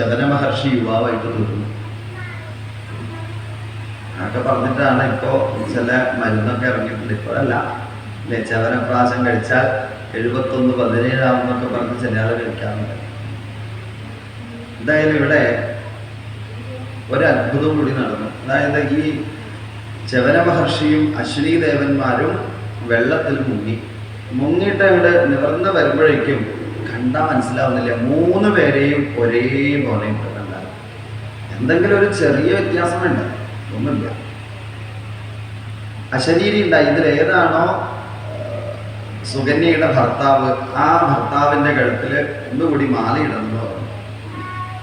ശബന മഹർഷി യുവാവായിട്ട് തീർന്നു അതൊക്കെ പറഞ്ഞിട്ടാണ് ഇപ്പോ ചില മരുന്നൊക്കെ ഇറങ്ങിയിട്ടുണ്ട്. ഇപ്പോഴല്ല അല്ലെ? ചവനപ്രാശം കഴിച്ചാൽ എഴുപത്തൊന്ന് പതിനേഴാവുന്നൊക്കെ പറഞ്ഞ് ചില ആൾ കഴിക്കാറുണ്ട്. എന്തായാലും ഇവിടെ ഒരു അത്ഭുതം കൂടി നടന്നു. അതായത് ഈ ചവന മഹർഷിയും അശ്വിനി ദേവന്മാരും വെള്ളത്തിൽ മുങ്ങി. മുങ്ങിയിട്ട് അങ്ങോട്ട് നിവർന്ന് വരുമ്പോഴേക്കും കണ്ടാൽ മനസ്സിലാവുന്നില്ല. മൂന്ന് പേരെയും ഒരേപോലെ കണ്ടാൽ എന്തെങ്കിലും ഒരു ചെറിയ വ്യത്യാസം വേണ്ട ഒന്നുമില്ല. അശരീരി ഉണ്ടായി ഇതിൽ ഏതാണോ സുകന്യയുടെ ഭർത്താവ് ആ ഭർത്താവിന്റെ കഴുത്തിൽ ഒന്നുകൂടി മാലയിടുന്നു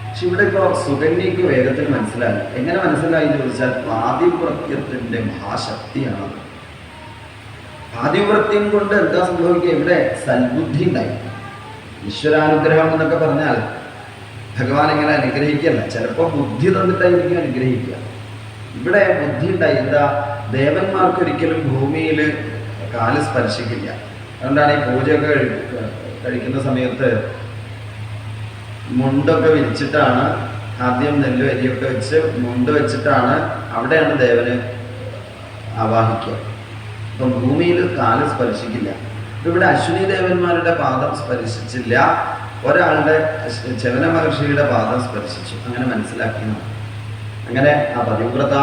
പക്ഷെ ഇവിടെ ഇപ്പൊ സുകന്യക്ക് വേഗത്തിൽ മനസ്സിലായി. എങ്ങനെ മനസ്സിലായി ചോദിച്ചാൽ പാതിവ്രത്യത്തിന്റെ മഹാശക്തിയാണ് പാതിവ്രത്യം കൊണ്ട് എന്താ സംഭവിക്കുക? ഇവിടെ സൽബുദ്ധി ഉണ്ടായി. ഈശ്വരാനുഗ്രഹം എന്നൊക്കെ പറഞ്ഞാൽ ഭഗവാൻ ഇങ്ങനെ അനുഗ്രഹിക്കല്ല ചിലപ്പോൾ ബുദ്ധി തന്നിട്ടായിരിക്കും അനുഗ്രഹിക്കുക. ഇവിടെ ബുദ്ധി ഉണ്ടായി. എന്താ? ദേവന്മാർക്ക് ഒരിക്കലും ഭൂമിയിൽ കാൽ സ്പർശിക്കില്ല. അതുകൊണ്ടാണ് ഈ പൂജയൊക്കെ കഴി- കഴിക്കുന്ന സമയത്ത് മുണ്ടൊക്കെ വിരിച്ചിട്ടാണ് ആദ്യം നെല്ല് അരിയൊക്കെ വെച്ച് മുണ്ട് വെച്ചിട്ടാണ് അവിടെയാണ് ദേവന് ആവാഹിക്കുക. അപ്പം ഭൂമിയിൽ കാൽ സ്പർശിക്കില്ല. ഇവിടെ അശ്വിനി ദേവന്മാരുടെ പാദം സ്പർശിച്ചില്ല. ഒരാളുടെ ചവന മഹർഷിയുടെ പാദം സ്പർശിച്ചു. അങ്ങനെ മനസ്സിലാക്കി അങ്ങനെ ആ പതിവ്രത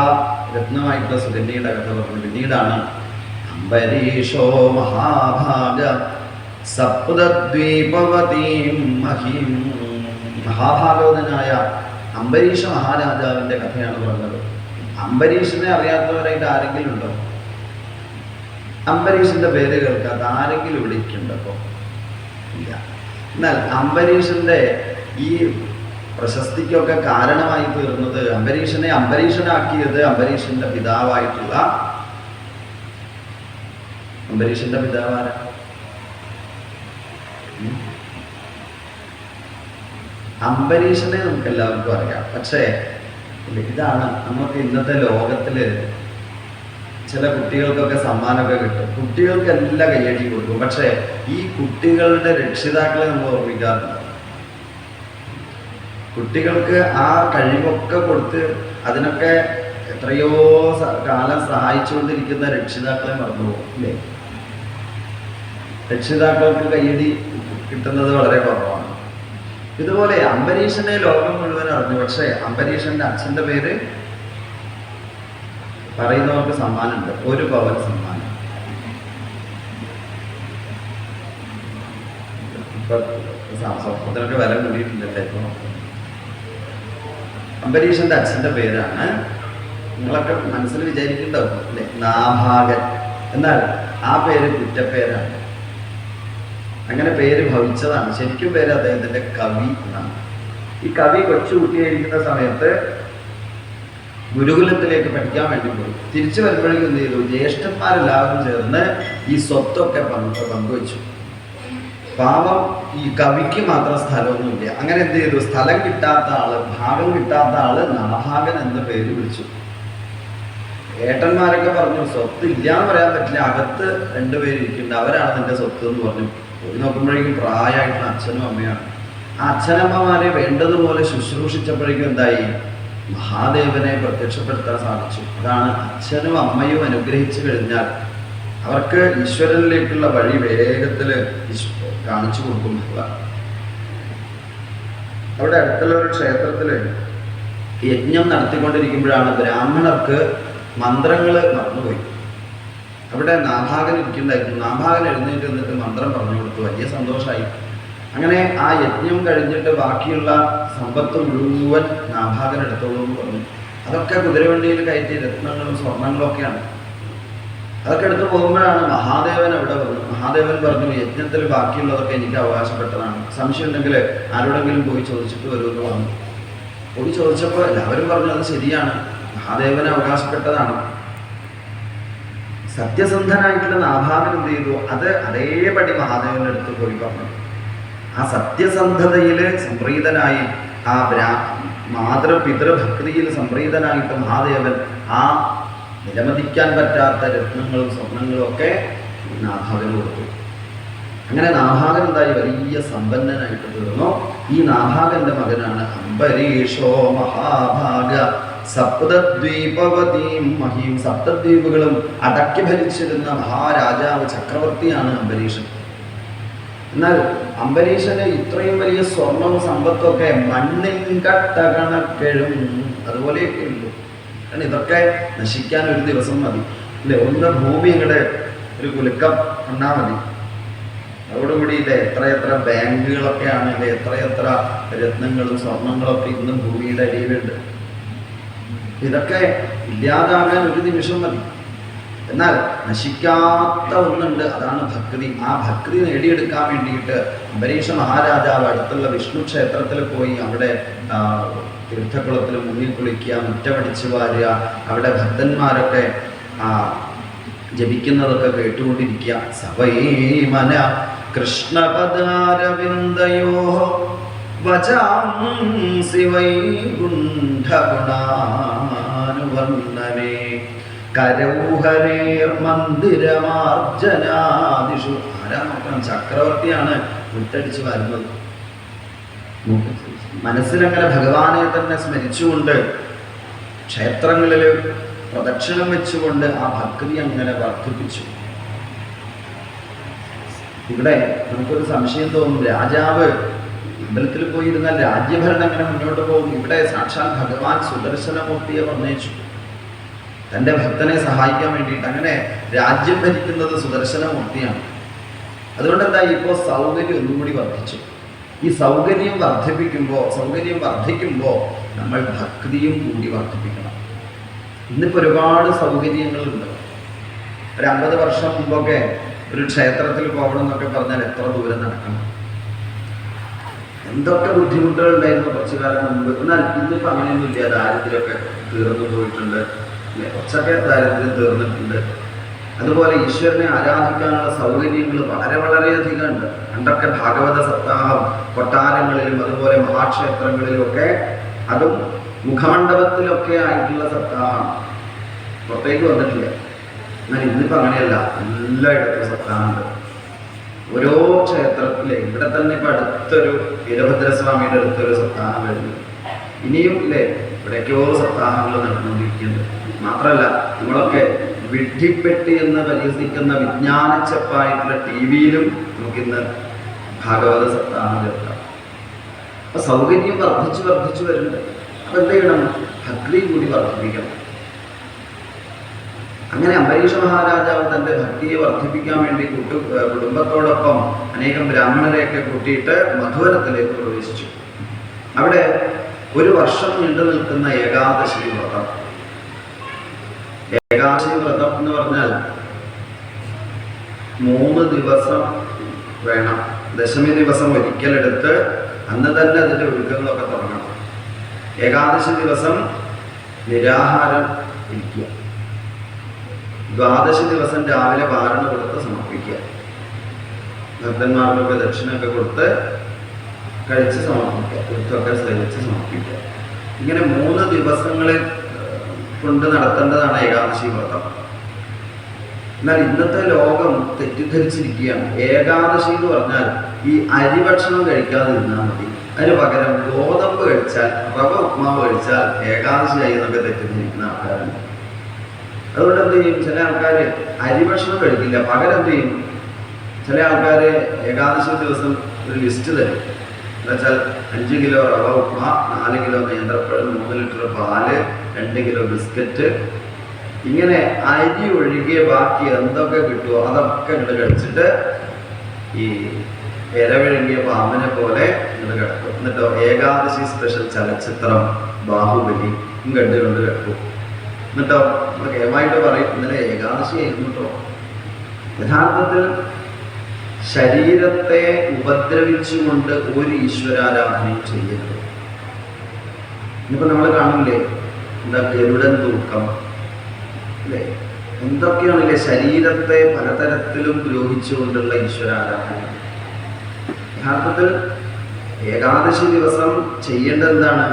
രത്നമായിട്ടുള്ള സുഗന്ധിയുടെ കഥ പറഞ്ഞു. പിന്നീടാണ് അംബരീഷോ മഹാഭാഗ സപ്തദ്വീപവതീം മഹീം. മഹാഭാഗവതനായ അംബരീഷ മഹാരാജാവിന്റെ കഥയാണ് പറഞ്ഞത്. അംബരീഷിനെ അറിയാത്തവരായിട്ട് ആരെങ്കിലും ഉണ്ടോ? അംബരീഷിന്റെ പേര് കേൾക്കാത്ത ആരെങ്കിലും വിളിക്കുന്നുണ്ടോ ഇല്ല. എന്നാൽ അംബരീഷിന്റെ ഈ പ്രശസ്തിക്കൊക്കെ കാരണമായി തീർന്നത് അംബരീഷനെ അംബരീഷനാക്കിയത് അംബരീഷിന്റെ പിതാവായിട്ടുള്ള അംബരീഷിന്റെ പിതാവാര? അംബരീഷനെ നമുക്ക് എല്ലാവർക്കും അറിയാം. പക്ഷേ ഇതാണ് നമുക്ക് ഇന്നത്തെ ലോകത്തിൽ ചില കുട്ടികൾക്കൊക്കെ സമ്മാനമൊക്കെ കിട്ടും. കുട്ടികൾക്ക് എല്ലാം കയ്യടി കൊടുക്കും. പക്ഷേ ഈ കുട്ടികളുടെ രക്ഷിതാക്കളെ നമ്മൾ ഓർമ്മിക്കാറുണ്ട് കുട്ടികൾക്ക് ആ കഴിവൊക്കെ കൊടുത്ത് അതിനൊക്കെ എത്രയോ കാലം സഹായിച്ചുകൊണ്ടിരിക്കുന്ന രക്ഷിതാക്കളെ മറന്നുപോകും അല്ലേ രക്ഷിതാക്കൾക്ക് കയ്യടി കിട്ടുന്നത് വളരെ കുറവാണ്. ഇതുപോലെ അംബരീഷനെ ലോകം മുഴുവൻ അറിഞ്ഞു. പക്ഷേ അംബരീഷന്റെ അച്ഛന്റെ പേര് പറയുന്നവർക്ക് സമ്മാനമുണ്ട്. ഒരു പവൻ സമ്മാനം. സ്വപ്നത്തിനൊക്കെ വില കൂടിയിട്ടുണ്ടല്ലേ ഇപ്പൊ അംബരീഷന്റെ അച്ഛന്റെ പേരാണ്. നിങ്ങളൊക്കെ മനസ്സിൽ വിചാരിക്കുന്നുണ്ടാവും അല്ലെ? നാഭാഗൻ. എന്നാൽ ആ പേര് കുറ്റപ്പേരാണ്. അങ്ങനെ പേര് ഭവിച്ചതാണ്. ശരിക്കും പേര് അദ്ദേഹത്തിന്റെ കവി എന്നാണ്. ഈ കവി കൊച്ചു കുട്ടിയായിരിക്കുന്ന സമയത്ത് ഗുരുകുലത്തിലേക്ക് പഠിക്കാൻ വേണ്ടി പോയി. തിരിച്ചു വരുമ്പോഴേക്കും എന്ത് ചെയ്തു? ജ്യേഷ്ഠന്മാരെല്ലാവരും ചേർന്ന് ഈ സ്വത്തൊക്കെ പങ്ക് പങ്കുവച്ചു. പാവം ഈ കവിക്ക് മാത്രം സ്ഥലമൊന്നുമില്ല. അങ്ങനെ എന്ത് ചെയ്തു? സ്ഥലം കിട്ടാത്ത ആൾ ഭാഗം കിട്ടാത്ത ആൾ നാഭാഗൻ എന്ന പേര് വിളിച്ചു. ഏട്ടന്മാരൊക്കെ പറഞ്ഞു സ്വത്ത് ഇല്ല എന്ന് പറയാൻ പറ്റില്ല. അകത്ത് രണ്ടുപേര് ഇരിക്കുന്നുണ്ട്. അവരാണ് നിന്റെ സ്വത്ത് എന്ന് പറഞ്ഞു. പോയി നോക്കുമ്പോഴേക്കും പ്രായമായിട്ടുള്ള അച്ഛനും അമ്മയാണ്. ആ അച്ഛനമ്മമാരെ വേണ്ടതുപോലെ ശുശ്രൂഷിച്ചപ്പോഴേക്കും എന്തായി? മഹാദേവനെ പ്രത്യക്ഷപ്പെടുത്താൻ സാധിച്ചു. അതാണ് അച്ഛനും അമ്മയും അനുഗ്രഹിച്ചു കഴിഞ്ഞാൽ അവർക്ക് ഈശ്വരനിലേക്കുള്ള വഴി വേഗത്തിൽ കാണിച്ചു കൊടുക്കും. അവിടെ അടുത്തുള്ള ഒരു ക്ഷേത്രത്തിൽ യജ്ഞം നടത്തിക്കൊണ്ടിരിക്കുമ്പോഴാണ് ബ്രാഹ്മണർക്ക് മന്ത്രങ്ങൾ മറന്നുപോയി. അവിടെ നാഭാഗൻ ഇരിക്കുന്നുണ്ടായിരുന്നു. നാഭാഗൻ എഴുന്നേറ്റ് നിന്നിട്ട് മന്ത്രം പറഞ്ഞു കൊടുത്തു. വലിയ സന്തോഷമായി. അങ്ങനെ ആ യജ്ഞം കഴിഞ്ഞിട്ട് ബാക്കിയുള്ള സമ്പത്ത് മുഴുവൻ നാഭാഗൻ എടുത്തോളൂ എന്ന് പറഞ്ഞു അതൊക്കെ കുതിരവണ്ടിയിൽ കയറ്റി രത്നങ്ങളും സ്വർണങ്ങളും ഒക്കെയാണ്. അതൊക്കെ എടുത്തു പോകുമ്പോഴാണ് മഹാദേവൻ അവിടെ വന്നു മഹാദേവൻ പറഞ്ഞു യജ്ഞത്തിൽ ബാക്കിയുള്ളതൊക്കെ എനിക്ക് അവകാശപ്പെട്ടതാണ്. സംശയം ഉണ്ടെങ്കിൽ ആരോടെങ്കിലും പോയി ചോദിച്ചിട്ട് വരുമെന്ന് പറഞ്ഞു. പോയി ചോദിച്ചപ്പോൾ എല്ലാവരും പറഞ്ഞു അത് ശരിയാണ്. മഹാദേവന് അവകാശപ്പെട്ടതാണ്. സത്യസന്ധനായിട്ടുള്ള നാഭാവൻ എന്ത് ചെയ്തു? അത് അതേപടി മഹാദേവന്റെ അടുത്ത് പോയി പറഞ്ഞു. ആ സത്യസന്ധതയിൽ സംപ്രീതനായി ആ ബ്രാ മാതൃ പിതൃഭക്തിയിൽ സംപ്രീതനായിട്ട് മഹാദേവൻ ആ വിലമതിക്കാൻ പറ്റാത്ത രത്നങ്ങളും സ്വർണങ്ങളും ഒക്കെ നാഭാഗന് കൊടുത്തു. അങ്ങനെ നാഭാഗൻ എന്തായി? വലിയ സമ്പന്നനായിട്ട് തീർന്നു. ഈ നാഭാഗന്റെ മകനാണ് അംബരീഷോ മഹാഭാഗ. സപ്തദ്വീപവതീം മഹീം. സപ്തദ്വീപുകളും അടക്കി ഭരിച്ചിരുന്ന മഹാരാജാവ് ചക്രവർത്തിയാണ് അംബരീഷൻ. എന്നാൽ അംബരീഷന് ഇത്രയും വലിയ സ്വർണവും സമ്പത്തൊക്കെ മണ്ണിൻ കട്ട അതുപോലെയൊക്കെ ഉള്ളു കാരണം ഇതൊക്കെ നശിക്കാൻ ഒരു ദിവസം മതി. അല്ലെ? ഒന്ന് ഭൂമി ഇങ്ങടെ ഒരു കുലുക്കം കണ്ടാ മതി. അതോടുകൂടി ഇല്ലേ? എത്രയെത്ര ബാങ്കുകളൊക്കെയാണ് ഇല്ലേ? എത്രയെത്ര രത്നങ്ങളും സ്വർണങ്ങളൊക്കെ ഇന്നും ഭൂമിയുടെ അടിയിലുണ്ട്. ഇതൊക്കെ ഇല്ലാതാകാൻ ഒരു നിമിഷം മതി. എന്നാൽ നശിക്കാത്ത ഒന്നുണ്ട്. അതാണ് ഭക്തി. ആ ഭക്തി നേടിയെടുക്കാൻ വേണ്ടിയിട്ട് അംബരീഷ മഹാരാജാവ് അടുത്തുള്ള വിഷ്ണു ക്ഷേത്രത്തിൽ പോയി അവിടെ തീർത്ഥക്കുളത്തിൽ മുന്നിൽ കുളിക്കുക മുറ്റമടിച്ചു വാരുക അവിടെ ഭക്തന്മാരൊക്കെ ജപിക്കുന്നതൊക്കെ കേട്ടുകൊണ്ടിരിക്കുക. സവൈമന കൃഷ്ണപദാരവിന്ദയോ വചാംസി വൈകുണ്ഠഗുണാനുവർണനെ കരൗഹരേർ മന്ദിരമാർജനാദിഷു. ആരാ നോക്കണം? ചക്രവർത്തിയാണ് മുട്ടടിച്ച് വരുന്നത്. മനസ്സിലങ്ങനെ ഭഗവാനെ തന്നെ സ്മരിച്ചുകൊണ്ട് ക്ഷേത്രങ്ങളിൽ പ്രദക്ഷിണം വെച്ചുകൊണ്ട് ആ ഭക്തി അങ്ങനെ വർദ്ധിപ്പിച്ചു. ഇവിടെ നമുക്കൊരു സംശയം തോന്നും. രാജാവ് അമ്പലത്തിൽ പോയിരുന്നാൽ രാജ്യഭരണം അങ്ങനെ മുന്നോട്ട് പോകും? ഇവിടെ സാക്ഷാൽ ഭഗവാൻ സുദർശനമൂർത്തിയെ വർണയിച്ചു തന്റെ ഭക്തനെ സഹായിക്കാൻ വേണ്ടിയിട്ട് അങ്ങനെ രാജ്യം ഭരിക്കുന്നത് സുദർശനമൂർത്തിയാണ് അതുകൊണ്ട് എന്താ ഇപ്പോൾ സൗകര്യം ഒന്നും കൂടി വർദ്ധിച്ചു. ഈ സൗകര്യം വർദ്ധിപ്പിക്കുമ്പോൾ സൗകര്യം വർദ്ധിക്കുമ്പോൾ നമ്മൾ ഭക്തിയും കൂടി വർദ്ധിപ്പിക്കണം. ഇന്നിപ്പോൾ ഒരുപാട് സൗകര്യങ്ങളുണ്ട്. ഒരു അമ്പത് വർഷം മുമ്പൊക്കെ ഒരു ക്ഷേത്രത്തിൽ പോകണം എന്നൊക്കെ പറഞ്ഞാൽ എത്ര ദൂരം നടക്കണം? എന്തൊക്കെ ബുദ്ധിമുട്ടുകൾ ഉണ്ടായിരുന്നു കുറച്ചു കാലം മുമ്പ്? എന്നാൽ ഇന്നിപ്പോൾ അങ്ങനെയൊന്നുമില്ല. ദാരിദ്ര്യമൊക്കെ തീർന്നു പോയിട്ടുണ്ട്? കുറച്ചൊക്കെ ദാരിദ്ര്യം തീർന്നിട്ടുണ്ട്. അതുപോലെ ഈശ്വരനെ ആരാധിക്കാനുള്ള സൗകര്യങ്ങൾ വളരെ വളരെയധികം ഉണ്ട്. പണ്ടൊക്കെ ഭാഗവത സപ്താഹം കൊട്ടാരങ്ങളിലും അതുപോലെ മഹാക്ഷേത്രങ്ങളിലും ഒക്കെ അതും മുഖമണ്ഡപത്തിലൊക്കെ ആയിട്ടുള്ള സപ്താഹമാണ് പുറത്തേക്ക് വന്നിട്ടില്ല. എന്നാൽ ഇന്നിപ്പോൾ അങ്ങനെയല്ല. എല്ലായിടത്തും സപ്താഹമുണ്ട്. ഓരോ ക്ഷേത്രത്തിലെ ഇവിടെ തന്നെ ഇപ്പം അടുത്തൊരു വീരഭദ്രസ്വാമിയുടെ അടുത്തൊരു സപ്താഹം വരുന്നു. ഇനിയും ഇല്ലേ? ഇവിടേക്കോ സപ്താഹങ്ങൾ നടന്നുകൊണ്ടിരിക്കുന്നത്. മാത്രമല്ല നമ്മളൊക്കെ വിഡ്ഢിപ്പെട്ടി എന്ന് പരിഹസിക്കുന്ന വിജ്ഞാനച്ചപ്പായിട്ടുള്ള ടി വിയിലും നമുക്കിന്ന് ഭാഗവത സപ്താഹം കേൾക്കാം. അപ്പൊ സൗകര്യം വർദ്ധിച്ചു വർദ്ധിച്ചു വരുന്നുണ്ട്. അപ്പൊ എന്ത് ചെയ്യണം? ഭക്തി കൂടി വർദ്ധിപ്പിക്കണം. അങ്ങനെ അംബരീഷ മഹാരാജാവ് തന്റെ ഭക്തിയെ വർദ്ധിപ്പിക്കാൻ വേണ്ടി കൂട്ടു കുടുംബത്തോടൊപ്പം അനേകം ബ്രാഹ്മണരെയൊക്കെ കൂട്ടിയിട്ട് മധുവനത്തിലേക്ക് പ്രവേശിച്ചു. അവിടെ ഒരു വർഷം നീണ്ടു നിൽക്കുന്ന ഏകാദശി വ്രതം. ഏകാദശി വ്രതം എന്ന് പറഞ്ഞാൽ മൂന്ന് ദിവസം വേണം. ദശമി ദിവസം ഒരിക്കലെടുത്ത് അന്ന് തന്നെ അതിന്റെ ഒരുക്കങ്ങളൊക്കെ തുടങ്ങണം. ഏകാദശി ദിവസം നിരാഹാരം ഇരിക്കുക. ദ്വാദശി ദിവസം രാവിലെ പാരണ കൊടുത്ത് സമർപ്പിക്കുക. ഭക്തന്മാർക്കൊക്കെ ദക്ഷിണയൊക്കെ കൊടുത്ത് കഴിച്ച് സമർപ്പിക്കുക തീർത്ഥമൊക്കെ സേവിച്ച് സമർപ്പിക്കുക. ഇങ്ങനെ മൂന്ന് ദിവസങ്ങളിൽ ഏഹ്, കൊണ്ട് നടത്തേണ്ടതാണ് ഏകാദശി വ്രതം. എന്നാൽ ഇന്നത്തെ ലോകം തെറ്റിദ്ധരിച്ചിരിക്കുകയാണ്. ഏകാദശി എന്ന് പറഞ്ഞാൽ ഈ അരി ഭക്ഷണം കഴിക്കാതിരുന്നാൽ മതി. അതിന് പകരം ഗോതമ്പ് കഴിച്ചാൽ റവ ഉപ്മാവ് കഴിച്ചാൽ ഏകാദശിയായി എന്നൊക്കെ തെറ്റിദ്ധരിക്കുന്ന ആൾക്കാരുണ്ട് അതുകൊണ്ട് എന്ത് ചെയ്യും? ചില ആൾക്കാർ അരി ഭക്ഷണം കഴിക്കില്ല. പകരം എന്ത് ചെയ്യും? ചില ആൾക്കാർ ഏകാദശി ദിവസം ഒരു ലിസ്റ്റ് തരും. എന്നുവെച്ചാൽ അഞ്ച് കിലോ റവ ഉപ്പ നാല് കിലോ നേന്ത്രപ്പഴം മൂന്ന് ലിറ്റർ പാൽ രണ്ട് കിലോ ബിസ്ക്കറ്റ്. ഇങ്ങനെ അരി ഒഴികെ ബാക്കി എന്തൊക്കെ കിട്ടുമോ അതൊക്കെ ഇങ്ങൾ കഴിച്ചിട്ട് ഈ ഇരവിഴുങ്ങിയ പാമ്പിനെ പോലെ നിങ്ങൾ കിടക്കും. എന്നിട്ടോ ഏകാദശി സ്പെഷ്യൽ ചലച്ചിത്രം ബാഹുബലി കണ്ടുകൊണ്ട് കിടക്കും. എന്നിട്ടോ നമ്മൾ കേമായിട്ട് പറയും ഇന്നലെ ഏകാദശി ആയിരുന്നു കേട്ടോ യഥാർത്ഥത്തിൽ ശരീരത്തെ ഉപദ്രവിച്ചുകൊണ്ട് ഒരു ഈശ്വരാരാധനയും ചെയ്യരുത്. ഇനിയിപ്പോൾ നമ്മൾ കാണില്ലേ എന്താ ഗരുഡൻ തൂക്കം? അല്ലേ? എന്തൊക്കെയാണല്ലേ ശരീരത്തെ പലതരത്തിലും ദ്രോഹിച്ചുകൊണ്ടുള്ള ഈശ്വരാരാധന? യഥാർത്ഥത്തിൽ ഏകാദശി ദിവസം ചെയ്യേണ്ടത് എന്താണ്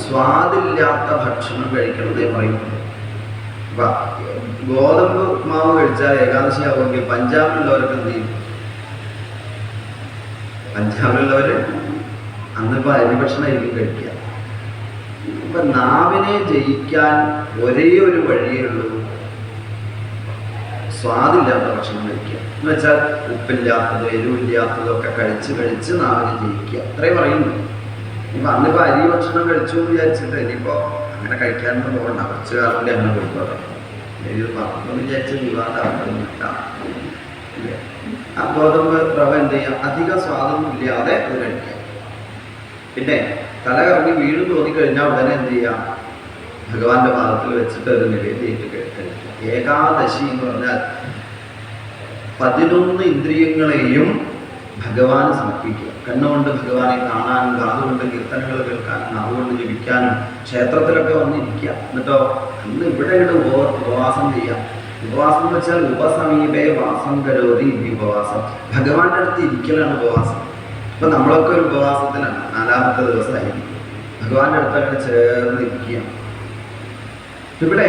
സ്വാദില്ലാത്ത ഭക്ഷണം കഴിക്കണമെന്നേ പറയുന്നത് ഗോതമ്പ് മാവ് കഴിച്ചാൽ ഏകാദശി ആവുമെങ്കിൽ പഞ്ചാബിലുള്ളവരൊക്കെ എന്ത് ചെയ്യും? പഞ്ചാബിലുള്ളവര് അന്നിപ്പോ അരി ഭക്ഷണമായിരിക്കും കഴിക്കുക. ഇപ്പൊ നാവിനെ ജയിക്കാൻ ഒരേ ഒരു വഴിയേ ഉള്ളൂ സ്വാദില്ലാത്ത ഭക്ഷണം കഴിക്കുക. എന്ന് വെച്ചാൽ ഉപ്പില്ലാത്തത് എരിവില്ലാത്തതൊക്കെ കഴിച്ച് കഴിച്ച് നാവിനെ ജയിക്കുക. അത്രയും പറയുന്നു. ഇപ്പൊ അന്നിപ്പോ അരി ഭക്ഷണം കഴിച്ചു എന്ന് വിചാരിച്ചിട്ട് ഇനിയിപ്പോ അങ്ങനെ കഴിക്കാനൊന്നും പോകണ്ട. കുറച്ച് കാലം അങ്ങനെ പോയിക്കോട്ടെ. ഇത് പറഞ്ഞു വിചാരിച്ച് വിവാദമാക്കുന്നില്ല ഇല്ലേ? ആ ഗോതമ്പ് റവ എന്ത് ചെയ്യാം? അധിക സ്വാദൊന്നും ഇല്ലാതെ അത് കഴിക്കാം. പിന്നെ തല കറങ്ങി വീട് തോന്നിക്കഴിഞ്ഞാൽ ഉടനെ എന്ത് ചെയ്യാം? ഭഗവാന്റെ പാദത്തിൽ വെച്ചിട്ട് ഒരു നിവേദിയിട്ട് കഴിക്കുക ഏകാദശി എന്ന് പറഞ്ഞാൽ പതിനൊന്ന് ഇന്ദ്രിയങ്ങളെയും ഭഗവാന് സമർപ്പിക്കുക. കണ്ണുകൊണ്ട് ഭഗവാനെ കാണാനും കാതുകൊണ്ട് കീർത്തനങ്ങൾ കേൾക്കാനും നാവുകൊണ്ട് ജപിക്കാനും ക്ഷേത്രത്തിലൊക്കെ വന്നിരിക്കുക. എന്നിട്ടോ അന്ന് ഇവിടെ ഇവിടെ ഉപ ഉപവാസം ചെയ്യാം. ഉപവാസം എന്ന് വെച്ചാൽ ഉപസമീപേ വാസം കരോതി ഉപവാസം ഭഗവാന്റെ അടുത്ത് ഇരിക്കലാണ് ഉപവാസം. ഇപ്പൊ നമ്മളൊക്കെ ഒരു ഉപവാസത്തിലാണ്. നാലാമത്തെ ദിവസമായിരിക്കും. ഭഗവാന്റെ അടുത്ത് ചേർന്ന് ഇരിക്കുകയാണ്. ഇവിടെ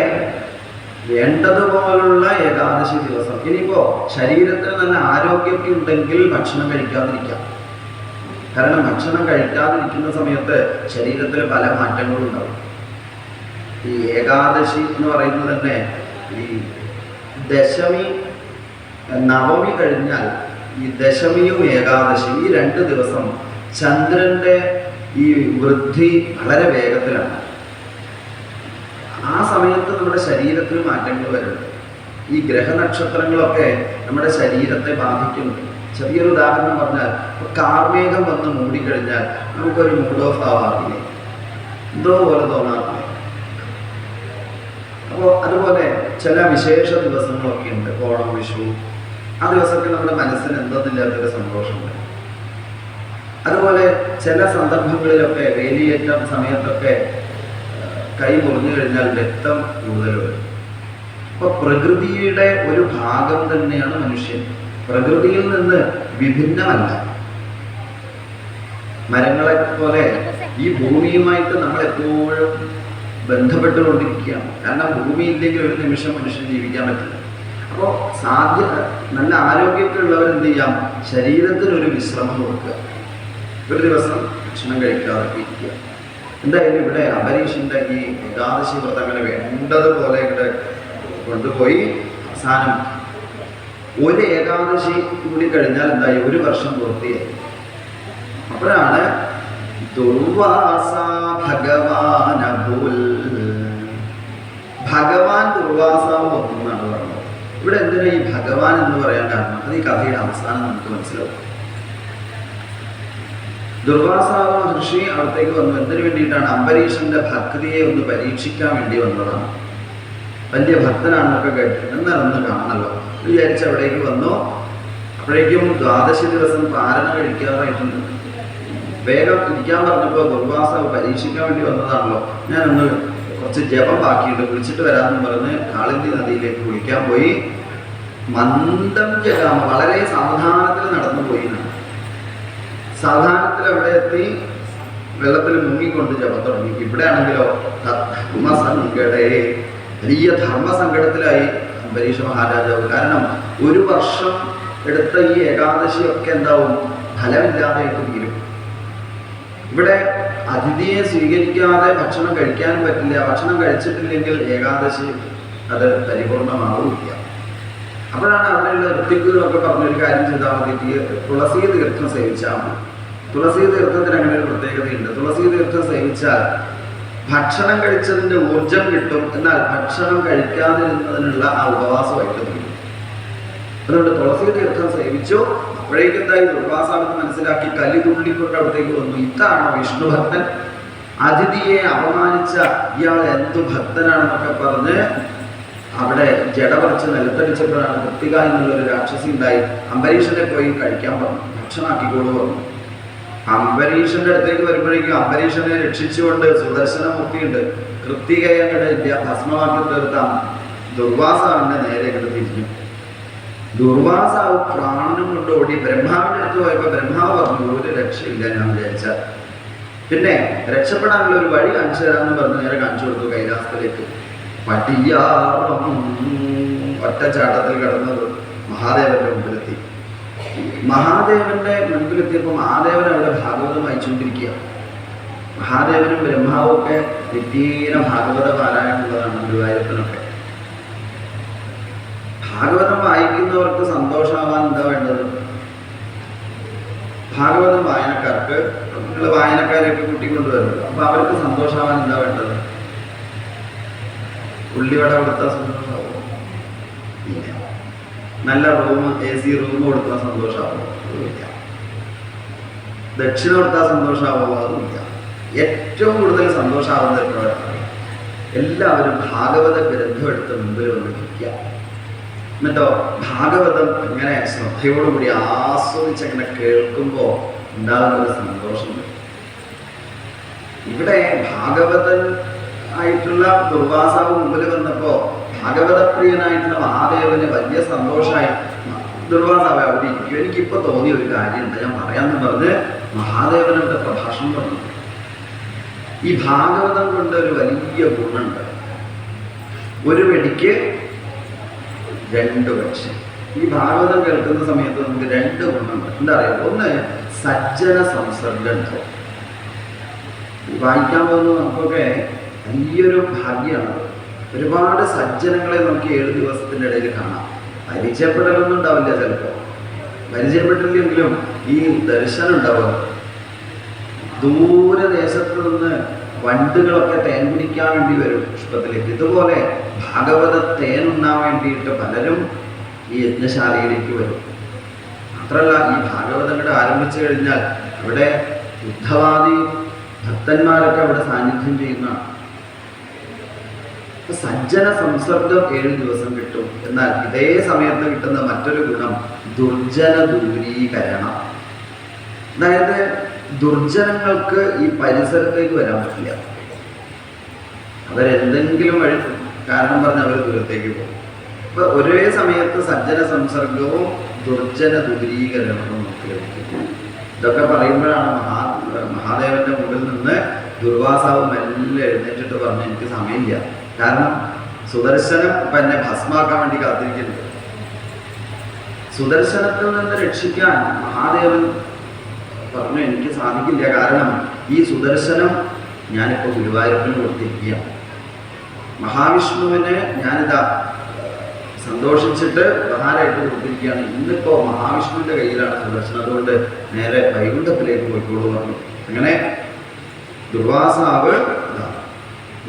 വേണ്ടതുപോലുള്ള ഏകാദശി ദിവസം. ഇനിയിപ്പോ ശരീരത്തിന് നല്ല ആരോഗ്യമൊക്കെ ഉണ്ടെങ്കിൽ ഭക്ഷണം കഴിക്കാതിരിക്കാം. കാരണം ഭക്ഷണം കഴിക്കാതിരിക്കുന്ന സമയത്ത് ശരീരത്തിൽ പല മാറ്റങ്ങളും ഉണ്ടാവും ഈ ഏകാദശി എന്ന് പറയുന്നത് തന്നെ ഈ ദശമി നവമി കഴിഞ്ഞാൽ ഈ ദശമിയും ഏകാദശിയും ഈ രണ്ട് ദിവസം ചന്ദ്രന്റെ ഈ വൃദ്ധി വളരെ വേഗത്തിലാണ്. ആ സമയത്ത് നമ്മുടെ ശരീരത്തിൽ മാറ്റങ്ങൾ വരുന്നുണ്ട്. ഈ ഗ്രഹനക്ഷത്രങ്ങളൊക്കെ നമ്മുടെ ശരീരത്തെ ബാധിക്കുന്നുണ്ട് ചെറിയൊരു ഉദാഹരണം പറഞ്ഞാൽ കാർമേഘം വന്ന് മൂടിക്കഴിഞ്ഞാൽ നമുക്കൊരു മൂഡ് ഓഫ് ആവാറില്ലേ? എന്തോ പോലെ തോന്നാറില്ലേ അപ്പോൾ അതുപോലെ ചില വിശേഷ ദിവസങ്ങളൊക്കെ ഉണ്ട്. ഓണം വിഷു. ആ ദിവസമൊക്കെ നമ്മുടെ മനസ്സിന് എന്തെന്നില്ലാത്തൊരു സന്തോഷമുണ്ട്. അതുപോലെ ചില സന്ദർഭങ്ങളിലൊക്കെ വേലിയേറ്റം സമയത്തൊക്കെ കൈ മുറിഞ്ഞു കഴിഞ്ഞാൽ രക്തം കൂടുതൽ വരും അപ്പൊ പ്രകൃതിയുടെ ഒരു ഭാഗം തന്നെയാണ് മനുഷ്യൻ. പ്രകൃതിയിൽ നിന്ന് വിഭിന്നമല്ല. മരങ്ങളെ പോലെ ഈ ഭൂമിയുമായിട്ട് നമ്മൾ എപ്പോഴും ബന്ധപ്പെട്ടുകൊണ്ടിരിക്കുകയാണ്. കാരണം ഭൂമി ഇല്ലെങ്കിൽ ഒരു നിമിഷം മനുഷ്യൻ ജീവിക്കാൻ പറ്റില്ല. അപ്പോൾ സാധ്യ നല്ല ആരോഗ്യമൊക്കെ ഉള്ളവർ എന്ത് ചെയ്യാം? ശരീരത്തിന് ഒരു വിശ്രമം കൊടുക്കുക. ഒരു ദിവസം ഭക്ഷണം കഴിക്കാതെ ഇരിക്കുക എന്തായാലും ഇവിടെ അംബരീഷിന്റെ ഈ ഏകാദശി വ്രതങ്ങൾ വേണ്ടതുപോലെ ഇവിടെ കൊണ്ടുപോയി അവസാനം ഒരു ഏകാദശി കൂടി കഴിഞ്ഞാൽ എന്തായി? ഒരു വർഷം പൂർത്തിയായി. അപ്പോഴാണ് ദുർവാസ ഭഗവാനഭുൽ ഭഗവാൻ ദുർവാസാവ് വന്നു എന്നാണ് പറഞ്ഞത്. ഇവിടെ എന്തിനാ ഈ ഭഗവാൻ എന്ന് പറയാൻ കാരണം? അത് ഈ കഥയുടെ അവസാനം നമുക്ക് മനസ്സിലാവും. ദുർവാസാവ് മഹർഷി അവിടത്തേക്ക് വന്നു. എന്തിനു വേണ്ടിയിട്ടാണ്? അംബരീഷന്റെ ഭക്തിയെ ഒന്ന് പരീക്ഷിക്കാൻ വേണ്ടി വന്നതാണ്. വലിയ ഭക്തനാണെന്നൊക്കെ കേട്ടു എന്നറിഞ്ഞ് കാണണല്ലോ. വിചാരിച്ച് അവിടേക്ക് വന്നു. അപ്പോഴേക്കും ദ്വാദശി ദിവസം പാരണ കഴിക്കാറായിട്ടുണ്ട്. വേഗം ഇരിക്കാൻ പറഞ്ഞപ്പോൾ ദുർവാസ പരീക്ഷിക്കാൻ വേണ്ടി വന്നതാണല്ലോ. ഞാനൊന്ന് കുറച്ച് ജപം ബാക്കിയിട്ട് വിളിച്ചിട്ട് വരാമെന്ന് പറഞ്ഞ് കാളിന്തി നദിയിലേക്ക് കുളിക്കാൻ പോയി. മന്ദം ജഗാമ. വളരെ സാവധാനത്തിൽ നടന്നു പോയി സാധാരണത്തിൽ അവിടെ എത്തി വെള്ളത്തിൽ മുങ്ങിക്കൊണ്ട് ജപം തുടങ്ങി. ഇവിടെ ആണെങ്കിലോ ധർമ്മസങ്കടേ. വലിയ ധർമ്മസങ്കടത്തിലായി അംബരീഷ മഹാരാജാവ്. കാരണം ഒരു വർഷം എടുത്ത ഈ ഏകാദശിയൊക്കെ എന്താവും? ഫലമില്ലാതെ തീരും. ഇവിടെ അതിഥിയെ സ്വീകരിക്കാതെ ഭക്ഷണം കഴിക്കാൻ പറ്റില്ല ഭക്ഷണം കഴിച്ചിട്ടില്ലെങ്കിൽ ഏകാദശി അത് പരിപൂർണമാവില്ല അപ്പോഴാണ് അവിടെയുള്ള ഋത്തിക്കുകളൊക്കെ പറഞ്ഞൊരു കാര്യം ചെയ്താൽ മതി. തുളസി തീർത്ഥം സേവിച്ചാൽ മതി. തുളസി തീർത്ഥത്തിന് അങ്ങനെ ഒരു പ്രത്യേകതയുണ്ട്. തുളസി തീർത്ഥം സേവിച്ചാൽ ഭക്ഷണം കഴിച്ചതിന്റെ ഊർജം കിട്ടും. എന്നാൽ ഭക്ഷണം കഴിക്കാതിരുന്നതിനുള്ള ആ ഉപവാസമായിട്ട് അതുകൊണ്ട് തുളസി തീർത്ഥം സേവിച്ചു. അപ്പോഴേക്കും എന്തായി? ദുർവാസാവെന്ന് മനസ്സിലാക്കി കല്ല് തുള്ളിക്കൊണ്ട് അവിടത്തേക്ക് വന്നു. ഇതാണോ വിഷ്ണു ഭക്തൻ? അതിഥിയെ അപമാനിച്ച ഇയാൾ എന്ത് ഭക്തനാണെന്നൊക്കെ പറഞ്ഞ് അവിടെ ജട പറിച്ച് നിലത്തടിച്ചപ്പോഴാണ് കൃത്തിക എന്നുള്ളൊരു രാക്ഷസി ഉണ്ടായി. അംബരീഷനെ പോയി കഴിക്കാൻ പറഞ്ഞു. ഭക്ഷണമാക്കിക്കോളൂ പറഞ്ഞു അംബരീഷന്റെ അടുത്തേക്ക് വരുമ്പോഴേക്കും അംബരീഷനെ രക്ഷിച്ചുകൊണ്ട് സുദർശനമൂർത്തിയുണ്ട്. കൃത്തികയെ അങ്ങോട്ട് ഭസ്മമാക്കി തീർത്താം ദുർവാസാവിന്റെ നേരെ ദുർവാസാവ് പ്രാണനും കൊണ്ട് ഓടി ബ്രഹ്മാവിന്റെ അടുത്ത് പോയപ്പോ ബ്രഹ്മാവ് പറഞ്ഞു ഒരു രക്ഷയില്ല ഞാൻ വിചാരിച്ച. പിന്നെ രക്ഷപ്പെടാനുള്ള ഒരു വഴി കാണിച്ചു തരാമെന്ന് പറഞ്ഞ് നേരെ കാണിച്ചു കൊടുത്തു കൈലാസത്തിലേക്ക്. ഒറ്റച്ചാട്ടത്തിൽ കിടന്നത് മഹാദേവന്റെ മുമ്പിലെത്തി. മഹാദേവന്റെ മുൻപിലെത്തിയപ്പോൾ മഹാദേവൻ അവിടെ ഭാഗവതം വായിച്ചുകൊണ്ടിരിക്കുക മഹാദേവനും ബ്രഹ്മാവും ഒക്കെ നിത്യേന ഭാഗവത പാരായണമുള്ളതാണ് ഗുരുവായൂരപ്പനൊക്കെ. ഭാഗവതം വായിക്കുന്നവർക്ക് സന്തോഷമാവാൻ എന്താ വേണ്ടത്? ഭാഗവതം വായനക്കാർക്ക് നിങ്ങൾ വായനക്കാരെയൊക്കെ കൂട്ടിക്കൊണ്ടുവരുമല്ലോ അപ്പൊ അവർക്ക് സന്തോഷമാവാൻ എന്താ വേണ്ടത്? ഉള്ളിവട കൊടുത്താൽ സന്തോഷമാവും. നല്ല റൂം എ സി റൂം കൊടുത്താൽ സന്തോഷമാവും. ദക്ഷിണ കൊടുത്താൽ സന്തോഷമാവോ. അതുമില്ല ഏറ്റവും കൂടുതൽ സന്തോഷമാവുന്ന എല്ലാവരും ഭാഗവത ഗ്രന്ഥം എടുത്ത് മുമ്പിൽ വന്ന് ഇരിക്കുക എന്നിട്ടോ ഭാഗവതം അങ്ങനെ ശ്രദ്ധയോടുകൂടി ആസ്വദിച്ച് അങ്ങനെ കേൾക്കുമ്പോൾ ഉണ്ടാകുന്ന ഒരു സന്തോഷമുണ്ട് ഇവിടെ ഭാഗവതൻ ആയിട്ടുള്ള ദുർവാസാവ് മുമ്പിൽ വന്നപ്പോ ഭാഗവതപ്രിയനായിട്ടുള്ള മഹാദേവന് വലിയ സന്തോഷമായി. ദുർവാസാവ് അവിടെ ഇരിക്കും. എനിക്കിപ്പോ തോന്നിയ ഒരു കാര്യമുണ്ട്. ഞാൻ പറയാന്ന് പറഞ്ഞ് മഹാദേവനോട് പ്രഭാഷണം പറഞ്ഞു. ഈ ഭാഗവതം കൊണ്ട് ഒരു വലിയ ഗുണമുണ്ട്. ഒരു വെടിക്ക് രണ്ട് പക്ഷി ഈ ഭാഗവതം കേൾക്കുന്ന സമയത്ത് നമുക്ക് രണ്ട് ഗുണമുണ്ട് എന്താ പറയുക ഒന്ന് സജ്ജന സംസർഗം വായിക്കാൻ പോകുന്ന നമുക്കൊക്കെ വലിയൊരു ഭാഗ്യമാണ്. ഒരുപാട് സജ്ജനങ്ങളെ നമുക്ക് ഏഴ് ദിവസത്തിന്റെ ഇടയിൽ കാണാം. പരിചയപ്പെടലൊന്നും ഉണ്ടാവില്ല ചിലപ്പോൾ പരിചയപ്പെട്ടില്ലെങ്കിലും ഈ ദർശനം ഉണ്ടാവും. ദൂരദേശത്ത് നിന്ന് വണ്ടുകളൊക്കെ തേൻ പിടിക്കാൻ വേണ്ടി വരും പുഷ്പത്തിലേക്ക്. ഇതുപോലെ ഭാഗവത തേൻ ഉണ്ണാൻ വേണ്ടിയിട്ട് പലരും ഈ യജ്ഞശാലയിലേക്ക് വരും. മാത്രമല്ല ഈ ഭാഗവതം ഇവിടെ ആരംഭിച്ചു കഴിഞ്ഞാൽ ഇവിടെ യുദ്ധവാദി ഭക്തന്മാരൊക്കെ അവിടെ സാന്നിധ്യം ചെയ്യുന്ന സജ്ജന സംസർഗം ഏഴ് ദിവസം കിട്ടും. എന്നാൽ ഇതേ സമയത്ത് കിട്ടുന്ന മറ്റൊരു ഗുണം ദുർജന ദൂരീകരണം. അതായത് ദുർജനങ്ങൾക്ക് ഈ പരിസരത്തേക്ക് വരാൻ പറ്റില്ല. അവരെന്തെങ്കിലും വഴി കാരണം പറഞ്ഞ് അവർ ദൂരത്തേക്ക് പോകും. അപ്പൊ ഒരേ സമയത്ത് സജ്ജന സംസർഗവും ദുർജന ദുരീകരണവും നമുക്ക് ലഭിക്കും. ഇതൊക്കെ പറയുമ്പോഴാണ് മഹാ മഹാദേവന്റെ മുകളിൽ നിന്ന് ദുർവാസാവ് മെല്ലെ എഴുന്നേറ്റിട്ട് പറഞ്ഞ് എനിക്ക് സമയമില്ല. കാരണം സുദർശനം എന്നെ ഭസ്മാക്കാൻ വേണ്ടി കാത്തിരിക്കുന്നു. സുദർശനത്തിൽ നിന്ന് രക്ഷിക്കാൻ മഹാദേവൻ പറഞ്ഞു എനിക്ക് സാധിക്കില്ല. കാരണം ഈ സുദർശനം ഞാനിപ്പോൾ ഗുരുവായൂരപ്പന് കൊടുത്തിരിക്കുകയാണ്. മഹാവിഷ്ണുവിനെ ഞാനിതാ സന്തോഷിച്ചിട്ട് പ്രധാനമായിട്ട് കൊടുത്തിരിക്കുകയാണ്. ഇന്നിപ്പോ മഹാവിഷ്ണുവിന്റെ കയ്യിലാണ് സുദർശനം അതുകൊണ്ട് നേരെ വൈകുണ്ഠത്തിലേക്ക് പോയിക്കോളൂ പറഞ്ഞു. അങ്ങനെ ദുർവാസാവ്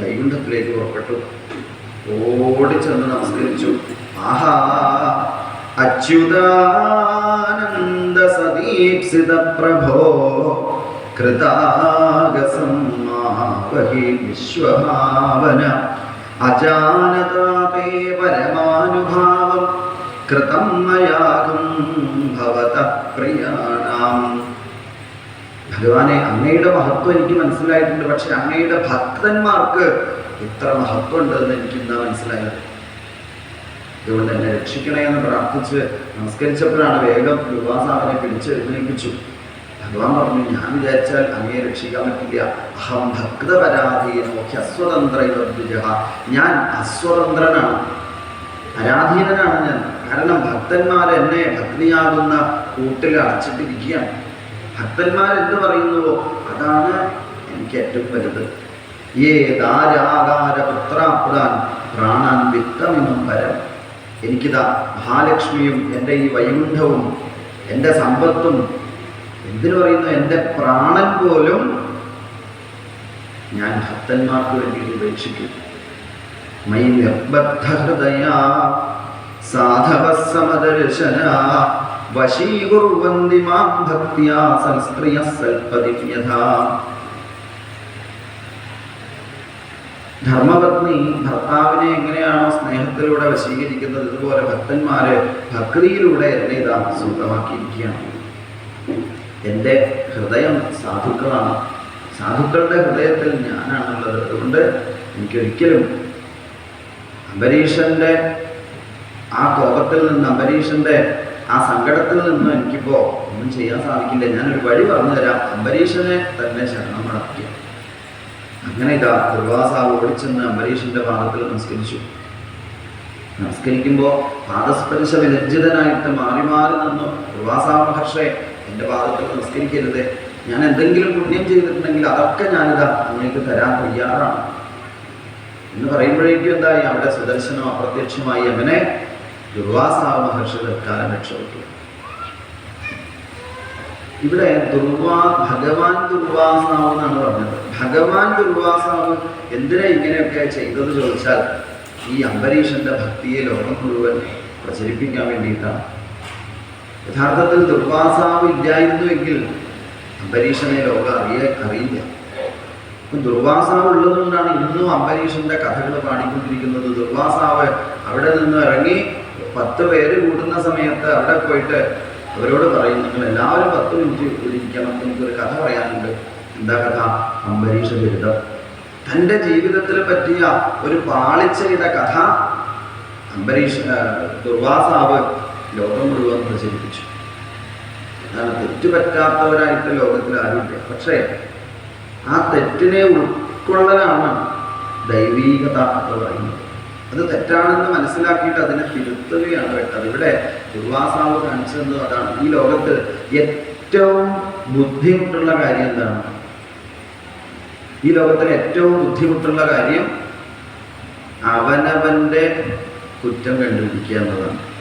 വൈകുണ്ഠത്തിലേക്ക് പുറപ്പെട്ടു. ഓടിച്ചെന്ന് നമസ്കരിച്ചു. ആഹാ അച്യുതാനന്ദ സദീപ്സിത പ്രഭോ കൃതാഗസം വിശ്വഭാവന. അജാനതാപേ പരമാനുഭാവം കൃതം ഭവത പ്രിയാണാം ഭഗവാനെ അങ്ങയുടെ മഹത്വം എനിക്ക് മനസ്സിലായിട്ടുണ്ട്. പക്ഷെ അങ്ങയുടെ ഭക്തന്മാർക്ക് ഇത്ര മഹത്വം ഉണ്ടെന്ന് എനിക്ക് എന്താ മനസ്സിലായത്. അതുകൊണ്ട് എന്നെ രക്ഷിക്കണേ എന്ന് പ്രാർത്ഥിച്ച് നമസ്കരിച്ചപ്പോഴാണ് വേഗം ദുർവാസാവനെ പിടിച്ച് എഴുന്നേൽപ്പിച്ചു. ഭഗവാൻ പറഞ്ഞു ഞാൻ വിചാരിച്ചാൽ അങ്ങയെ രക്ഷിക്കാൻ പറ്റില്ല. അഹം ഭക്തപരാധീനോ ഹ്യസ്വതന്ത്ര ദ്വിജ ഞാൻ അസ്വതന്ത്രനാണ്. പരാധീനനാണ് ഞാൻ. കാരണം ഭക്തന്മാർ എന്നെ ഭക്തിയാകുന്ന കൂട്ടിൽ അടച്ചിട്ടിരിക്കുകയാണ്. ഭക്തന്മാർ എന്ത് പറയുന്നുവോ അതാണ് എനിക്ക് ഏറ്റവും വലുത്. ഏ ദാരാകാര പുത്രാപ്രാൻ പ്രാണാൻ വിത്തമിന്നും പരം. എനിക്കിതാ മഹാലക്ഷ്മിയും എന്റെ ഈ വൈകുണ്ഠവും എന്റെ സമ്പത്തും എന്തിനു പറയുന്നു? എന്റെ പ്രാണൻ പോലും ഞാൻ ഭക്തന്മാർക്ക് വേണ്ടിയിട്ട് ഉപേക്ഷിക്കും. മൈ നിർബദ്ധ ഹൃദയ സാധവ സമദർശന വശീകുർവന്തി മാം ഭക്തിയാ സൽസ്ത്രീയ സൽപതി യഥാ ധർമ്മപത്നി ഭർത്താവിനെ എങ്ങനെയാണോ സ്നേഹത്തിലൂടെ വശീകരിക്കുന്നത് ഇതുപോലെ ഭക്തന്മാരെ ഭക്തിയിലൂടെ എന്നെ ഇതാ സ്വന്തമാക്കിയിരിക്കുകയാണ്. എന്റെ ഹൃദയം സാധുക്കളാണ്. സാധുക്കളുടെ ഹൃദയത്തിൽ ഞാനാണുള്ളത്. അതുകൊണ്ട് എനിക്കൊരിക്കലും അംബരീഷന്റെ ആ കോപത്തിൽ നിന്ന് അംബരീഷന്റെ ആ സങ്കടത്തിൽ നിന്ന് എനിക്കിപ്പോൾ ഒന്നും ചെയ്യാൻ സാധിക്കില്ല. ഞാനൊരു വഴി പറഞ്ഞു തരാം. അംബരീഷനെ തന്നെ ശരണം നടത്തിയ അങ്ങനെ ഇതാ ദുർവാസാവ് ഓടിച്ചെന്ന് അംബരീഷന്റെ പാദത്തിൽ നമസ്കരിച്ചു. നമസ്കരിക്കുമ്പോൾ പാദസ്പർശ വിരഞ്ജിതനായിട്ട് മാറി മാറി നിന്നു ദുർവാസാവ് മഹർഷെ. എന്റെ ഭാഗത്ത് നമസ്കരിക്കരുത്. ഞാൻ എന്തെങ്കിലും പുണ്യം ചെയ്തിട്ടുണ്ടെങ്കിൽ അതൊക്കെ ഞാനിതാ നിങ്ങൾക്ക് തരാൻ തയ്യാറാണ്. എന്ന് പറയുമ്പോഴേക്കും എന്തായി? അവിടെ സുദർശനം അപ്രത്യക്ഷമായി. അവനെ ദുർവാസാവ മഹർഷി തൽക്കാലം രക്ഷപ്പെട്ടു. ഇവിടെ ദുർവാ ഭഗവാൻ ദുർവാസാവ് എന്നാണ് പറഞ്ഞത്. ഭഗവാൻ ദുർവാസാവ് എന്തിനാ ഇങ്ങനെയൊക്കെ ചെയ്തത് ചോദിച്ചാൽ ഈ അംബരീഷന്റെ ഭക്തിയെ ലോകം മുഴുവൻ പ്രചരിപ്പിക്കാൻ വേണ്ടിയിട്ടാണ്. യഥാർത്ഥത്തിൽ ദുർവാസാവ് ഇല്ലായിരുന്നുവെങ്കിൽ അംബരീഷനെ ലോകം അറിയ അറിയില്ല. അപ്പം ദുർവാസാവ് ഉള്ളതുകൊണ്ടാണ് ഇന്നും അംബരീഷന്റെ കഥകൾ പാടിക്കൊണ്ടിരിക്കുന്നത് ദുർവാസാവ് അവിടെ നിന്ന് ഇറങ്ങി പത്ത് പേര് കൂടുന്ന സമയത്ത് അവിടെ പോയിട്ട് അവരോട് പറയും നിങ്ങൾ എല്ലാവരും പത്ത് മിനിറ്റ് ഇരിക്കണം. എനിക്കൊരു കഥ പറയാനുണ്ട്. എന്താ കഥ? അംബരീഷ ബിരുദം. തന്റെ ജീവിതത്തിൽ പറ്റിയ ഒരു പാളിച്ചയുടെ കഥ അംബരീഷ് ദുർവാസാവ് ലോകം മുഴുവൻ പ്രചരിപ്പിച്ചു. അതാണ് തെറ്റ് പറ്റാത്തവരായിട്ട് ലോകത്തിൽ ആരുമില്ല. പക്ഷേ ആ തെറ്റിനെ ഉൾക്കൊള്ളലാണ് ദൈവീകത എന്ന് പറയുന്നത് അത് തെറ്റാണെന്ന് മനസ്സിലാക്കിയിട്ട് അതിനെ തിരുത്തുകയാണ് വേണ്ടത്. ഇവിടെ ദുർവാസാവ് കാണിച്ചത് അതാണ്. ഈ ലോകത്ത് ഏറ്റവും ബുദ്ധിമുട്ടുള്ള കാര്യം എന്താണ്? ഈ ലോകത്തിലെ ഏറ്റവും ബുദ്ധിമുട്ടുള്ള കാര്യം അവനവന്റെ കുറ്റം കണ്ടുപിടിക്കുക എന്നതാണ്.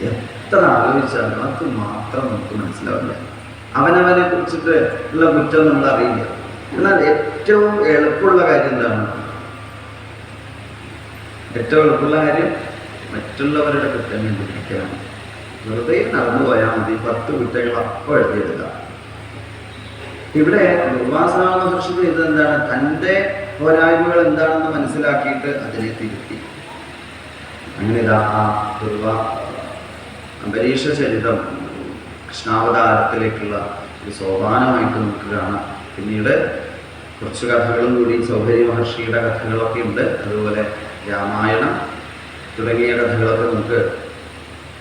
എത്ര ആലോചിച്ചാലും അത് മാത്രം നമുക്ക് മനസ്സിലാവില്ല. അവനവനെ കുറിച്ചിട്ട് ഉള്ള കുറ്റം നമ്മൾ അറിയില്ല. എന്നാൽ ഏറ്റവും എളുപ്പമുള്ള കാര്യം എന്താണ്? ഏറ്റവും എളുപ്പമുള്ള കാര്യം മറ്റുള്ളവരുടെ കുറ്റം കണ്ടുപിടിക്കലാണ് വെറുതെ നടന്നു പോയാൽ മതി. പത്ത് കുറ്റങ്ങൾ അപ്പോൾ എഴുതിയെടുക്കാം. ഇവിടെ ദുർവാസാവ മഹർഷി ചെയ്തത് എന്താണ്? തന്റെ പോരായ്മകൾ എന്താണെന്ന് മനസ്സിലാക്കിയിട്ട് അതിനെ തിരുത്തി. അങ്ങനെ ഇതാ ആ ദുർവാ അംബരീഷ ചരിതം കൃഷ്ണാവതാരത്തിലേക്കുള്ള ഒരു സോപാനമായിട്ട് നോക്കുകയാണ് പിന്നീട് കുറച്ച് കഥകളും കൂടി സൗഹര്യ മഹർഷിയുടെ കഥകളൊക്കെ ഉണ്ട്. അതുപോലെ രാമായണം തുടങ്ങിയ കഥകളൊക്കെ നമുക്ക്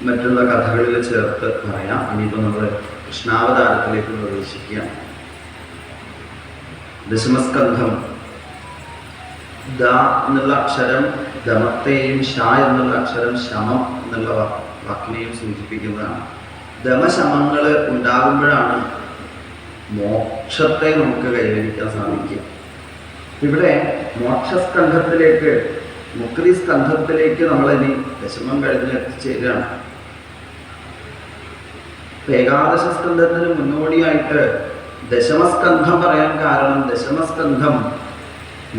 മറ്റുള്ള കഥകളിൽ ചേർത്ത് പറയാം. ഇനിയിപ്പോൾ നമ്മൾ കൃഷ്ണാവതാരത്തിലേക്ക് പ്രവേശിക്കാം. ദശമസ്കന്ധം. ദ എന്നുള്ള അക്ഷരം ദമത്തെയും ഷ എന്നുള്ള അക്ഷരം ശമം എന്നുള്ള വാക്കിനെയും സൂചിപ്പിക്കുന്നതാണ് ദമശമങ്ങൾ ഉണ്ടാകുമ്പോഴാണ് മോക്ഷത്തെ നമുക്ക് കൈവരിക്കാൻ സാധിക്കുക. ഇവിടെ മോക്ഷസ്കന്ധത്തിലേക്ക് മുക്തി സ്കന്ധത്തിലേക്ക് നമ്മളിനി ദശമം കഴിഞ്ഞ് എത്തിച്ചേരുകയാണ്. ഏകാദശ സ്കന്ധത്തിന് മുന്നോടിയായിട്ട് ദശമസ്കന്ധം പറയാൻ കാരണം ദശമസ്കന്ധം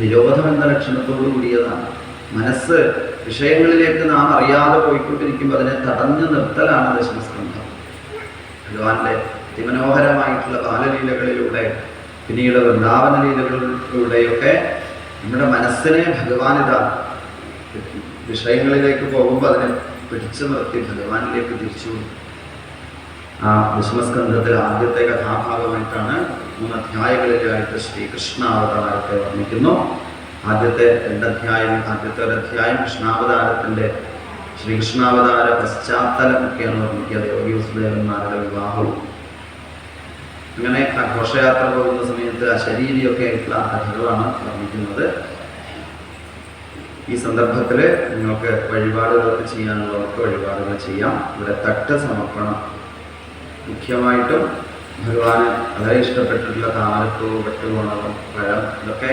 നിരോധം എന്ന ലക്ഷണത്തോടു കൂടിയതാണ് മനസ്സ് വിഷയങ്ങളിലേക്ക് നാം അറിയാതെ പോയിക്കൊണ്ടിരിക്കുമ്പോൾ അതിനെ തടഞ്ഞു നിർത്തലാണ് ദശമസ്കന്ധം ഭഗവാന്റെ അതിമനോഹരമായിട്ടുള്ള ബാലലീലകളിലൂടെ പിന്നീട് വൃന്ദാവന ലീലകളിലൂടെയൊക്കെ നമ്മുടെ മനസ്സിനെ ഭഗവാനിത വിഷയങ്ങളിലേക്ക് പോകുമ്പോൾ അതിനെ പിടിച്ചു നിർത്തി ഭഗവാനിലേക്ക് തിരിച്ചു ആ ദശമസ്കന്ധത്തിൽ ആദ്യത്തെ കഥാഭാഗമായിട്ടാണ് മൂന്ന് അധ്യായങ്ങളിലായിട്ട് ശ്രീകൃഷ്ണ അവതാരത്തെ വർണിക്കുന്നു. ആദ്യത്തെ രണ്ടധ്യായം ആദ്യത്തെ ഒരധ്യായം കൃഷ്ണാവതാരത്തിന്റെ ശ്രീകൃഷ്ണാവതാര പശ്ചാത്തലം ഒക്കെയാണ് ഓർമ്മിക്കുക യോഗി വസുദേവന്മാരുടെ വിവാഹവും. അങ്ങനെ ഘോഷയാത്ര പോകുന്ന സമയത്ത് ആ ശരീരമൊക്കെ ആയിട്ടുള്ള കഥകളാണ് വർണിക്കുന്നത് ഈ സന്ദർഭത്തിൽ നിങ്ങൾക്ക് വഴിപാടുകളൊക്കെ ചെയ്യാനുള്ളവർക്ക് വഴിപാടുകൾ ചെയ്യാം. ഇവിടെ തട്ട് സമർപ്പണം. മുഖ്യമായിട്ടും ഭഗവാന് വളരെ ഇഷ്ടപ്പെട്ടിട്ടുള്ള താമരപ്പൂ വെട്ടുകോണവും പഴം ഇതൊക്കെ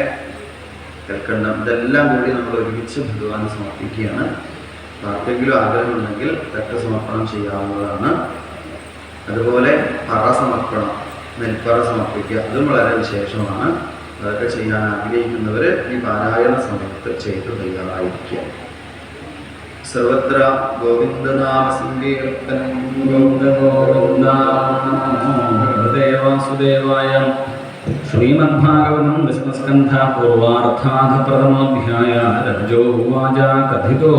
കൽക്കണ്ടം ഇതെല്ലാം കൂടി നമ്മൾ ഒരുമിച്ച് ഭഗവാന് സമർപ്പിക്കുകയാണ്. ആർക്കെങ്കിലും ആഗ്രഹമുണ്ടെങ്കിൽ തട്ട് സമർപ്പണം ചെയ്യാവുന്നതാണ്. അതുപോലെ പറ സമർപ്പണം നെൽപ്പറ സമർപ്പിക്കുക അതും വളരെ വിശേഷമാണ്. അതൊക്കെ ചെയ്യാൻ ആഗ്രഹിക്കുന്നവർ ഈ പാരായണ സമയത്ത് ചെയ്ത് തയ്യാറായിരിക്കുക. സർവത്ര ഗോവിന്ദനാമ സങ്കീർത്തനം ഗോവിന്ദ ഗോവിന്ദ വാസുദേവായ श्रीमद्भागवतं विष्णुस्कन्धापूर्वार्थाधप्रथमोऽध्यायारजो उवाच कथितो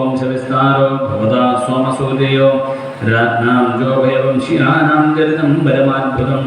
वंशविस्तारो भवता सोमसूर्ययो राज्ञां जोभयवंशीयानां चरितं परमाद्भुतम्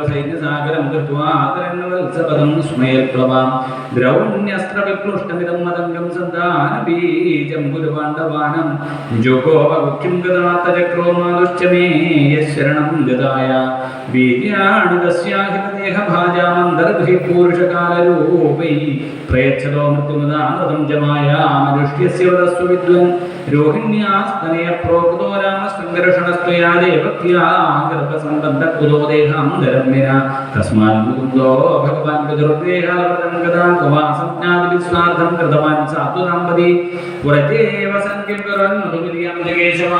സൈന്യസാഗരം പ്രയച്ഛതോ ജമായ മനുഷ്യസ്യ വിദ്വൻ പ്രോക്തോ సంఘర్షణస్తు యాదే భక్త్యా గర్భ సంబద్ధ కులోదేహం ధర్మ్యా తస్మాత్ ముకుందో భగవాన్ పితృదేహాలవృతం కదా కవాసం జ్ఞాతి విస్వార్థం కృతవాన్ సాధు దంపతి వ్రతేవ సంకీర్తరన్ జగేశవ